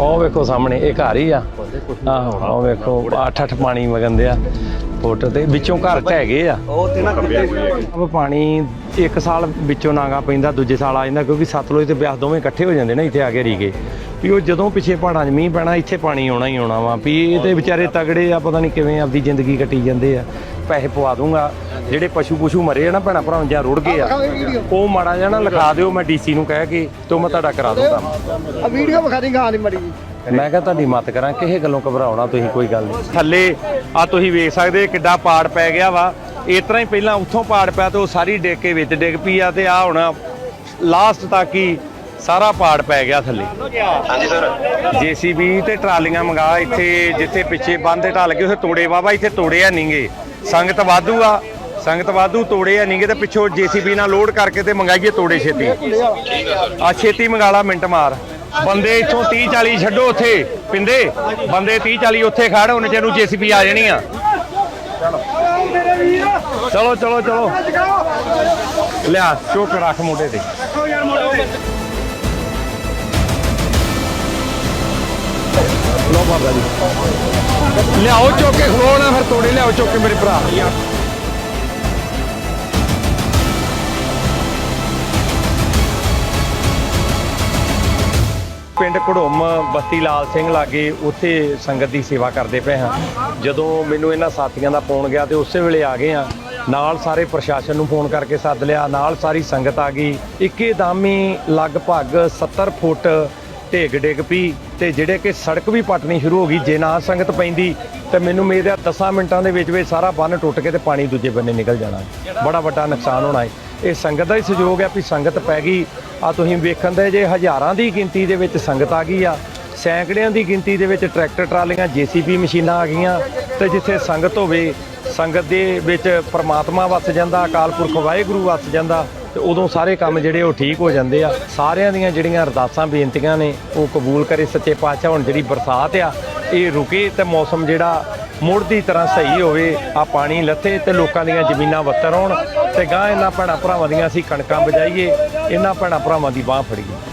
ਉਹ ਵੇਖੋ ਸਾਹਮਣੇ ਇਹ ਘਰ ਹੀ ਆ। ਆਹੋ ਉਹ ਵੇਖੋ ਅੱਠ ਅੱਠ ਪਾਣੀ ਵਗੰਦੇ ਆ। ਫੁੱਟ ਤੇ ਵਿੱਚੋਂ ਘਰ ਢਹਿ ਗਏ ਆ। ਉਹ ਤੇ ਨਾ ਕਿਤੇ ਉਹ ਪਾਣੀ ਇੱਕ ਸਾਲ ਵਿੱਚੋਂ ਨਾਗਾ ਪੈਂਦਾ ਦੂਜੇ ਸਾਲ ਆ ਜਾਂਦਾ ਕਿਉਂਕਿ ਸਤਲੁਜ ਤੇ ਬਿਆਸ ਦੋਵੇਂ ਇਕੱਠੇ ਹੋ ਜਾਂਦੇ ਨਾ ਇੱਥੇ ਆ ਕੇ ਰੀਗੇ। ਵੀ ਉਹ ਜਦੋਂ ਪਿੱਛੇ ਪਹਾੜਾਂ 'ਚ ਮੀਂਹ ਪੈਣਾ ਇੱਥੇ ਪਾਣੀ ਆਉਣਾ ਹੀ ਆਉਣਾ ਵਾ। ਵੀ ਇਹ ਤੇ ਵਿਚਾਰੇ ਤਗੜੇ ਆ ਪਤਾ ਨਹੀਂ ਕਿਵੇਂ ਆਪਦੀ ਜ਼ਿੰਦਗੀ ਕੱਟੀ ਜਾਂਦੇ ਆ। ਪੈਸੇ ਪਵਾ ਦੂੰਗਾ। ਜਿਹੜੇ ਪਸ਼ੂ ਪੁਸ਼ੂ ਮਰੇ ਆ ਨਾ ਭੈਣਾ ਭਰਾ ਜਾਂ ਰੁੜ ਗਏ ਆ ਉਹ ਮਾੜਾ ਜਿਹਾ ਨਾ ਲਿਖਾ ਦਿਓ ਮੈਂ ਡੀਸੀ ਨੂੰ ਕਹਿ ਕੇ ਤੇ ਉਹ ਮੈਂ ਤੁਹਾਡਾ ਕਰਾ ਦੂੰਗਾ ਆ ਵੀਡੀਓ ਵਿਖਾ ਦੇ ਗਾਂ ਦੀ ਮੜੀ ਮੈਂ ਕਿਹਾ ਤੁਹਾਡੀ ਮਤ ਕਰਾਂ ਕਿਸੇ ਗੱਲੋਂ ਘਬਰਾਉਣਾ ਤੁਸੀਂ ਕੋਈ ਗੱਲ ਨਹੀਂ। ਥੱਲੇ ਆ ਤੁਸੀਂ ਵੇਖ ਸਕਦੇ ਕਿੱਡਾ ਪਾੜ ਪੈ ਗਿਆ ਵਾ। ਇਸ ਤਰ੍ਹਾਂ ਹੀ ਪਹਿਲਾਂ ਉੱਥੋਂ ਪਾੜ ਪਿਆ ਤੇ ਉਹ ਸਾਰੀ ਡਿੱਗ ਕੇ ਵਿੱਚ ਡਿੱਗ ਪਈ ਆ ਤੇ ਆ ਹੁਣ ਲਾਸਟ ਤੱਕ ਹੀ ਸਾਰਾ ਪਾੜ ਪੈ ਗਿਆ ਥੱਲੇ। ਹਾਂਜੀ ਸਰ। ਜੀਸੀਬੀ ਤੇ ਟਰਾਲੀਆਂ ਮੰਗਾ ਇੱਥੇ ਜਿੱਥੇ ਪਿੱਛੇ ਬੰਦ ਢਲ ਗਏ ਉੱਥੇ ਤੋੜੇ ਵਾਵਾ ਇੱਥੇ ਤੋੜੇ ਆ ਨਹੀਂਗੇ ਸੰਗਤ ਵਾਧੂ ਆ, ਸੰਗਤ ਵਾਧੂ ਤੋੜੇ ਆ ਨਹੀਂਗੇ ਤੇ ਪਿੱਛੋਂ ਜੀਸੀਬੀ ਨਾਲ ਲੋਡ ਕਰਕੇ ਤੇ ਮੰਗਾਈਏ ਤੋੜੇ ਛੇਤੀ। ਆ ਛੇਤੀ ਮੰਗਾ ਲਾ, ਮਿੰਟ ਮਾਰ। ਬੰਦੇ ਇੱਥੋਂ 30 40 ਛੱਡੋ ਉੱਥੇ, ਪਿੰਦੇ। ਬੰਦੇ 30 40 ਉੱਥੇ ਖੜ ਹੁਣ ਜਿਹਨੂੰ ਜੀਸੀਬੀ ਆ ਜਾਣੀ ਆ। ਚਲੋ ਚਲੋ ਚਲੋ। ਲਿਆ ਚੁੱਕ ਰੱਖ ਮੋਢੇ ਤੇ। ਲੋ ਬਾਬਾ ਜੀ। ਲਿਆਓ ਚੁੱਕ ਖਲੋਣਾ ਫਿਰ ਤੋੜੇ ਲਿਆਓ ਚੁੱਕ ਮੇਰੇ ਭਰਾ। ਪਿੰਡ ਘੜੋਮ ਬਸਤੀ ਲਾਲ ਸਿੰਘ ਲਾਗੇ ਉੱਥੇ ਸੰਗਤ ਦੀ ਸੇਵਾ ਕਰਦੇ ਪਏ ਹਾਂ। ਜਦੋਂ ਮੈਨੂੰ ਇਹਨਾਂ ਸਾਥੀਆਂ ਦਾ ਫੋਨ ਗਿਆ ਤੇ ਉਸੇ ਵੇਲੇ ਆ ਗਏ ਆ ਨਾਲ ਸਾਰੇ ਪ੍ਰਸ਼ਾਸਨ ਨੂੰ ਫੋਨ ਕਰਕੇ ਸੱਦ ਲਿਆ, ਨਾਲ ਸਾਰੀ ਸੰਗਤ ਆ ਗਈ। ਇੱਕੇ ਦਾਮੀ ਲਗਭਗ 70 ਫੁੱਟ ਢੇਗ ਡਿੱਗ ਪਈ। ਤੇ ਜਿਹੜੇ ਕਿ ਸੜਕ ਵੀ ਪਟਣੀ ਸ਼ੁਰੂ ਹੋ ਗਈ, ਜੇ ਨਾ ਸੰਗਤ ਪੈਂਦੀ, ਤੇ ਮੈਨੂੰ ਮੇਰੇ 10 ਮਿੰਟਾਂ ਦੇ ਵਿੱਚ ਵਿੱਚ ਸਾਰਾ ਬੰਨ ਟੁੱਟ ਕੇ ਤੇ ਪਾਣੀ ਦੂਜੇ ਬੰਨੇ ਨਿਕਲ ਜਾਣਾ ਬੜਾ ਵੱਡਾ ਨੁਕਸਾਨ ਹੋਣਾ ਹੈ। ਇਹ ਸੰਗਤ ਦਾ ਹੀ ਸਹਿਯੋਗ ਹੈ ਵੀ ਸੰਗਤ ਪੈ ਗਈ। ਆ ਤੁਸੀਂ ਵੇਖਣ ਦੇ ਜੇ ਹਜ਼ਾਰਾਂ ਦੀ ਗਿਣਤੀ ਦੇ ਵਿੱਚ ਸੰਗਤ ਆ ਗਈ ਆ, ਸੈਂਕੜਿਆਂ ਦੀ ਗਿਣਤੀ ਦੇ ਵਿੱਚ ਟਰੈਕਟਰ, ਟਰਾਲੀਆਂ, ਜੀਸੀਬੀ ਮਸ਼ੀਨਾਂ ਆ ਗਈਆਂ ਤੇ ਜਿੱਥੇ ਸੰਗਤ ਹੋਵੇ, ਸੰਗਤ ਦੇ ਵਿੱਚ ਪਰਮਾਤਮਾ ਵਸ ਜਾਂਦਾ, ਅਕਾਲ ਪੁਰਖ ਵਾਹਿਗੁਰੂ ਵਸ ਜਾਂਦਾ ਤੇ ਉਦੋਂ ਸਾਰੇ ਕੰਮ ਜਿਹੜੇ ਉਹ ਠੀਕ ਹੋ ਜਾਂਦੇ ਆ। ਸਾਰਿਆਂ ਦੀਆਂ ਜਿਹੜੀਆਂ ਅਰਦਾਸਾਂ, ਬੇਨਤੀਆਂ ਨੇ, ਉਹ ਕਬੂਲ ਕਰੇ ਸੱਚੇ ਪਾਤਸ਼ਾਹ। ਹੁਣ ਜਿਹੜੀ ਬਰਸਾਤ ਆ, ਇਹ ਰੁਕੇ ਤੇ ਮੌਸਮ ਜਿਹੜਾ ਮੁੜ ਦੀ ਤਰ੍ਹਾਂ ਸਹੀ ਹੋਵੇ, ਆ ਪਾਣੀ ਲੱਥੇ ਤੇ ਲੋਕਾਂ ਦੀਆਂ ਜ਼ਮੀਨਾਂ ਵੱਤਰ ਹੋਣ ਤੇ ਗਾਂ ਇਹਨਾਂ ਭੈਣਾਂ ਭਰਾਵਾਂ ਦੀਆਂ ਅਸੀਂ ਕਣਕਾਂ ਬਜਾਈਏ, ਇਹਨਾਂ ਭੈਣਾਂ ਭਰਾਵਾਂ ਦੀ ਬਾਹ ਫੜੀਏ।